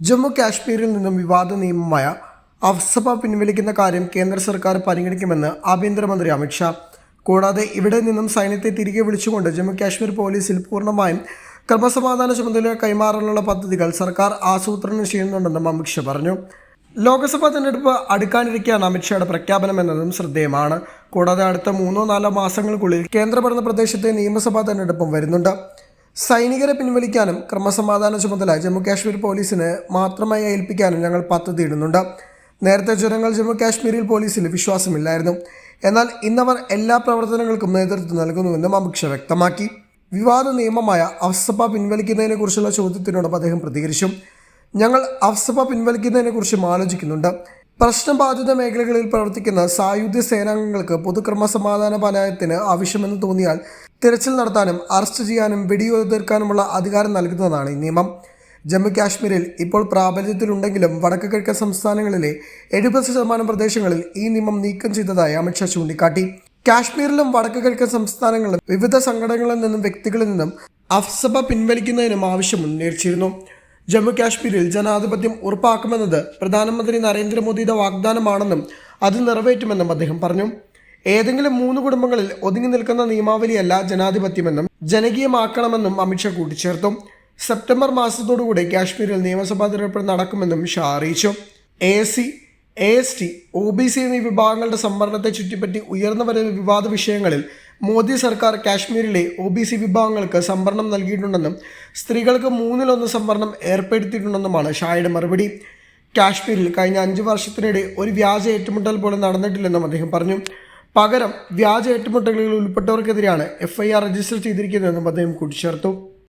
ജമ്മു കാശ്മീരിൽ നിന്നും വിവാദ നിയമമായ അഫ്സഭ പിൻവലിക്കുന്ന കാര്യം കേന്ദ്ര സർക്കാർ പരിഗണിക്കുമെന്ന് ആഭ്യന്തരമന്ത്രി അമിത്ഷാ കൂടാതെ ഇവിടെ നിന്നും സൈന്യത്തെ തിരികെ വിളിച്ചുകൊണ്ട് ജമ്മു കാശ്മീർ പോലീസിൽ പൂർണമായും ക്രമസമാധാന ചുമതല കൈമാറാനുള്ള പദ്ധതികൾ സർക്കാർ ആസൂത്രണം ചെയ്യുന്നുണ്ടെന്നും അമിത്ഷാ പറഞ്ഞു. ലോക്സഭാ തെരഞ്ഞെടുപ്പ് അടുക്കാനിരിക്കെയാണ് അമിത്ഷായുടെ പ്രഖ്യാപനം എന്നതും ശ്രദ്ധേയമാണ്. കൂടാതെ അടുത്ത മൂന്നോ നാലോ മാസങ്ങൾക്കുള്ളിൽ കേന്ദ്രഭരണ പ്രദേശത്തെ നിയമസഭാ തെരഞ്ഞെടുപ്പും വരുന്നുണ്ട്. സൈനികരെ പിൻവലിക്കാനും ക്രമസമാധാന ചുമതല ജമ്മു കാശ്മീർ പോലീസിന് മാത്രമായി ഏൽപ്പിക്കാനും ഞങ്ങൾ പദ്ധതിയിടുന്നുണ്ട് നേരത്തെ ജനങ്ങൾ ജമ്മു കാശ്മീരിൽ പോലീസിൽ വിശ്വാസമില്ലായിരുന്നു. എന്നാൽ ഇന്നവർ എല്ലാ പ്രവർത്തനങ്ങൾക്കും നേതൃത്വം നൽകുന്നുവെന്നും അമിത്ഷാ വ്യക്തമാക്കി. വിവാദ നിയമമായ അഫ്സഭ പിൻവലിക്കുന്നതിനെക്കുറിച്ചുള്ള ചോദ്യത്തിനോടൊപ്പം അദ്ദേഹം പ്രതികരിച്ചു. ഞങ്ങൾ അഫ്സഭ പിൻവലിക്കുന്നതിനെക്കുറിച്ചും ആലോചിക്കുന്നുണ്ട്. പ്രശ്നബാധിത മേഖലകളിൽ പ്രവർത്തിക്കുന്ന സായുധ സേനാംഗങ്ങൾക്ക് പൊതുക്രമസമാധാന പാലനത്തിന് ആവശ്യമെന്ന് തോന്നിയാൽ തിരച്ചിൽ നടത്താനും അറസ്റ്റ് ചെയ്യാനും വെടിയുതിർക്കാനുമുള്ള അധികാരം നൽകുന്നതാണ് ഈ നിയമം. ജമ്മു കാശ്മീരിൽ ഇപ്പോൾ പ്രാബല്യത്തിലുണ്ടെങ്കിലും വടക്ക് കിഴക്കൻ സംസ്ഥാനങ്ങളിലെ എഴുപത് ശതമാനം പ്രദേശങ്ങളിൽ ഈ നിയമം നീക്കം ചെയ്തതായി അമിത്ഷാ ചൂണ്ടിക്കാട്ടി. കാശ്മീരിലും വടക്ക് കിഴക്കൻ സംസ്ഥാനങ്ങളിലും വിവിധ സംഘടനകളിൽ നിന്നും വ്യക്തികളിൽ നിന്നും അഫ്സഭ പിൻവലിക്കുന്നതിനും ആവശ്യം ഉന്നയിച്ചിരുന്നു. ജമ്മു കാശ്മീരിൽ ജനാധിപത്യം ഉറപ്പാക്കുമെന്നത് പ്രധാനമന്ത്രി നരേന്ദ്രമോദിയുടെ വാഗ്ദാനമാണെന്നും അത് നിറവേറ്റുമെന്നും അദ്ദേഹം പറഞ്ഞു. ഏതെങ്കിലും മൂന്ന് കുടുംബങ്ങളിൽ ഒതുങ്ങി നിൽക്കുന്ന നിയമാവലിയല്ല ജനാധിപത്യമെന്നും ജനകീയമാക്കണമെന്നും അമിത്ഷാ കൂട്ടിച്ചേർത്തു. സെപ്റ്റംബർ മാസത്തോടുകൂടി കാശ്മീരിൽ നിയമസഭാ തിരഞ്ഞെടുപ്പ് നടക്കുമെന്നും ഷാ അറിയിച്ചു. A C A S T O B C എന്നീ വിഭാഗങ്ങളുടെ സംവരണത്തെ ചുറ്റിപ്പറ്റി ഉയർന്നു വരുന്ന വിവാദ വിഷയങ്ങളിൽ മോദി സർക്കാർ കാശ്മീരിലെ ഒ ബി സി വിഭാഗങ്ങൾക്ക് സംവരണം നൽകിയിട്ടുണ്ടെന്നും സ്ത്രീകൾക്ക് മൂന്നിലൊന്ന് സംവരണം ഏർപ്പെടുത്തിയിട്ടുണ്ടെന്നുമാണ് ഷായുടെ മറുപടി. കാശ്മീരിൽ കഴിഞ്ഞ അഞ്ച് വർഷത്തിനിടെ ഒരു വ്യാജ ഏറ്റുമുട്ടൽ പോലും നടന്നിട്ടില്ലെന്നും അദ്ദേഹം പറഞ്ഞു. പകരം വ്യാജ ഏറ്റുമുട്ടലുകളിൽ ഉൾപ്പെട്ടവർക്കെതിരെയാണ് എഫ്ഐആർ രജിസ്റ്റർ ചെയ്തിരിക്കുന്നതെന്നും അദ്ദേഹം കൂട്ടിച്ചേർത്തു.